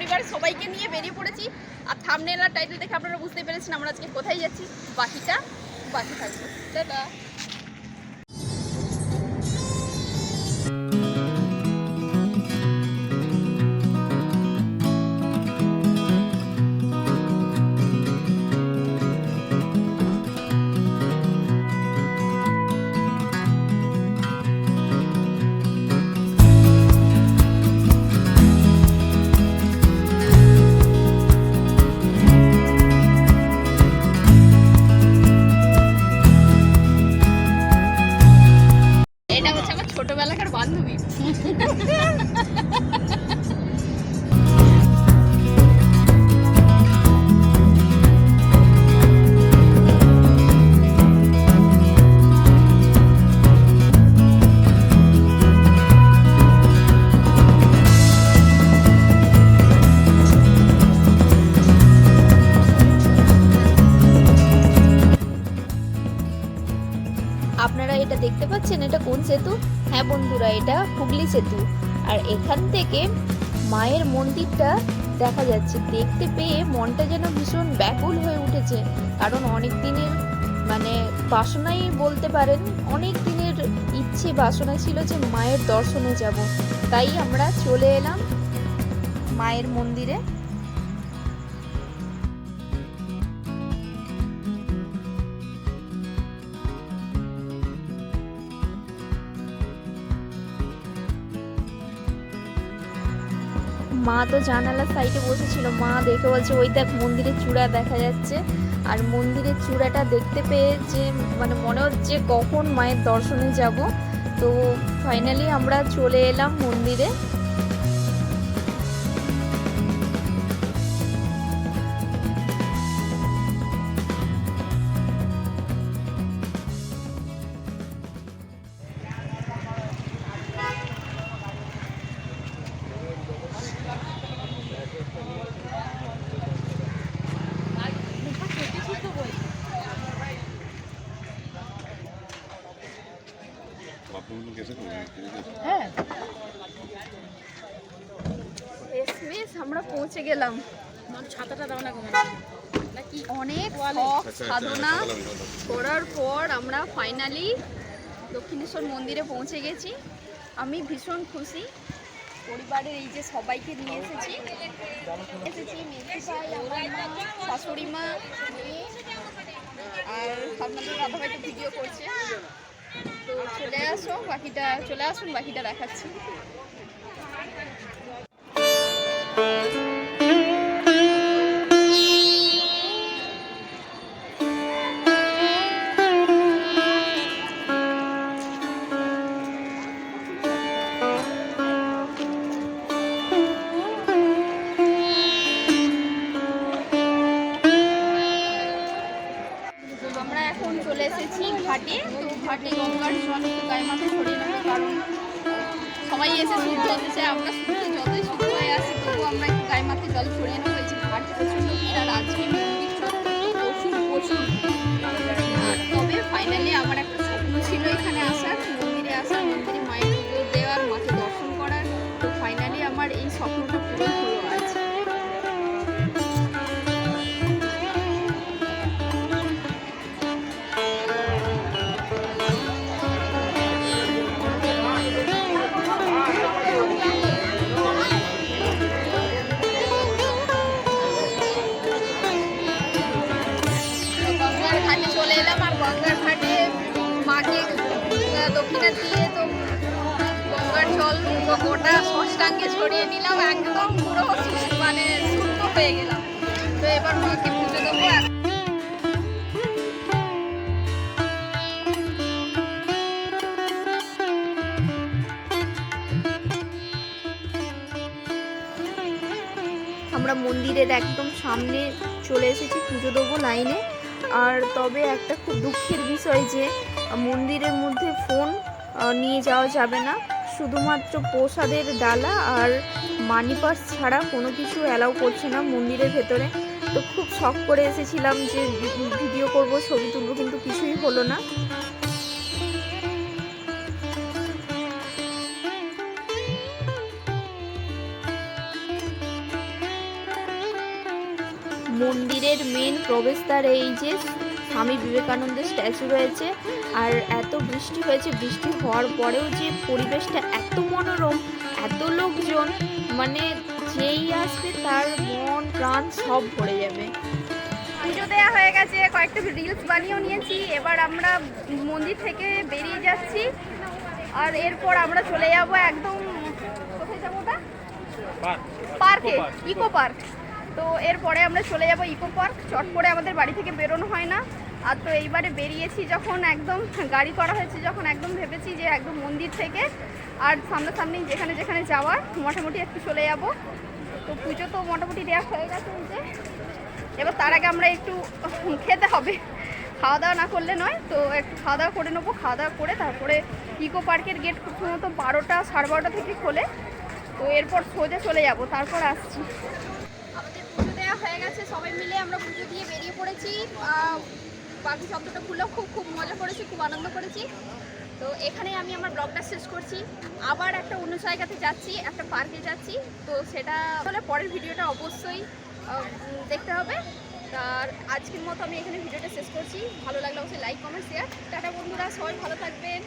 পরিবারের সবাইকে নিয়ে বেরিয়ে পড়েছি। আর থামনেল আর টাইটেল দেখে আপনারা বুঝতে পেরেছেন আমরা আজকে কোথায় যাচ্ছি। বাকিটা বাকি থাকব। দাদা ছোটবেলাকার বান্ধবী। আপনারা এটা দেখতে পাচ্ছেন, এটা কোন সেতু? হ্যাঁ বন্ধুরা, এটা হুগলি সেতু। আর এখান থেকে মায়ের মন্দিরটা দেখা যাচ্ছে। দেখতে পেয়ে মনটা যেন ভীষণ ব্যাকুল হয়ে উঠেছে। কারণ অনেক দিনের মানে বাসনাই বলতে পারেন, অনেক দিনের ইচ্ছে, বাসনা ছিল যে মায়ের দর্শনে যাব। তাই আমরা চলে এলাম মায়ের মন্দিরে। মা তো জানালার সাইডে বসেছিল। মা দেখে বলছে, ওই দেখ, মন্দিরের চূড়া দেখা যাচ্ছে। আর মন্দিরের চূড়াটা দেখতে পেয়ে যে মানে মনে হচ্ছে কখন মায়ের দর্শনে যাব। তো ফাইনালি আমরা চলে এলাম মন্দিরে। পৌঁছে গেলাম। ছাতাটা দাও না অনেক শখ আচ্ছা, সাধনা করার পর আমরা ফাইনালি দক্ষিণেশ্বর মন্দিরে পৌঁছে গেছি। আমি ভীষণ খুশি। পরিবারের এই যে সবাইকে নিয়ে এসেছি। এসেছি শাশুড়ি মা আর আপনাদের দাদা ভাই ভিডিও করছে। তো চলে আসো বাকিটা চলে আসুন বাকিটা দেখাচ্ছি। ঘাটে। তো ঘাটে গঙ্গার জল গায়ে মাথায় ছড়িয়ে নেব, কারণ সবাই এসে শুদ্ধ হতে আমরা শুদ্ধ যতই শুদ্ধ আসি তবু আমরা একটু গায়ে মাথায় জল ছড়িয়ে নেব। এই যে ঘাট প্রচণ্ড ভিড় আর আজকে প্রচুর প্রচুর তবে ফাইনালি আমার একটা স্বপ্ন ছিল এখানে আসার, মন্দিরে আসার। মন্দিরে মায়ের পুজো দেওয়ার, মাকে দর্শন করার। ফাইনালি আমার এই স্বপ্নটা ষষ্ঠাঙ্গে ছড়িয়ে নিলাম, একদম পুরো মানে শুদ্ধ হয়ে গেলাম। তো এবার মাকে পুজো দেবো। আমরা মন্দিরের একদম সামনে চলে এসেছি পুজো দেবো লাইনে। আর তবে একটা খুব দুঃখের বিষয় যে, মন্দিরের মধ্যে ফোন নিয়ে যাওয়া যাবে না। শুধুমাত্র প্রসাদের ডালা আর মানি পার্স ছাড়া কোনো কিছু অ্যালাউ করছে না মন্দিরের ভেতরে। তো খুব শখ করে এসেছিলাম যে ভিডিও করব, ছবি তুলবো, কিন্তু কিছুই হলো না। মন্দিরের মেন প্রবেশদ্বার এই যে স্বামী বিবেকানন্দের স্ট্যাচু রয়েছে। আর এত বৃষ্টি হয়েছে বৃষ্টি হওয়ার পরেও যে পরিবেশটা এত মনোরম এত লোকজন মানে যেই আসবে তার মন প্রাণ সব ভরে যাবে। পুজো দেওয়া হয়ে গেছে কয়েকটা রিলস বানিয়েও নিয়েছি। এবার আমরা মন্দির থেকে বেরিয়ে যাচ্ছি। আর এরপর আমরা চলে যাব একদম কোথায় যাব ওটা? পার্কে ইকো পার্ক তো এরপরে আমরা চলে যাব ইকো পার্ক চট করে আমাদের বাড়ি থেকে বেরোনো হয় না। আর তো এইবারে বেরিয়েছি যখন একদম গাড়ি করা হয়েছে, যখন একদম ভেবেছি যে একদম মন্দির থেকে। আর সামনাসামনি যেখানে যেখানে যাওয়ার, মোটামুটি একটু চলে যাব। তো পুজো তো মোটামুটি দেওয়া হয়ে গেছে যে। এবার তার আগে আমরা একটু খেতে হবে। খাওয়া দাওয়া না করলে নয়, তো একটু খাওয়া দাওয়া করে নেব। খাওয়া দাওয়া করে তারপরে ইকো পার্কের গেট সম্ভবত বারোটা সাড়ে বারোটা থেকে খোলে। তো এরপর সোজা চলে যাব, তারপর আসছি। আমাদের পুজো দেওয়া হয়ে গেছে, সবাই মিলে আমরা পুজো দিয়ে বেরিয়ে পড়েছি। বাকি শব্দটা খুললো খুব খুব মজা করেছি, খুব আনন্দ করেছি। তো এখানে আমি আমার ব্লগটা শেষ করছি। আবার একটা অন্য জায়গাতে যাচ্ছি, একটা পার্কে যাচ্ছি। তো সেটা হলে পরের ভিডিওটা অবশ্যই দেখতে হবে। আর আজকের মতো আমি এখানে ভিডিওটা শেষ করছি। ভালো লাগলে অবশ্যই লাইক কমেন্ট শেয়ার টাটা বন্ধুরা, সবাই ভালো থাকবেন।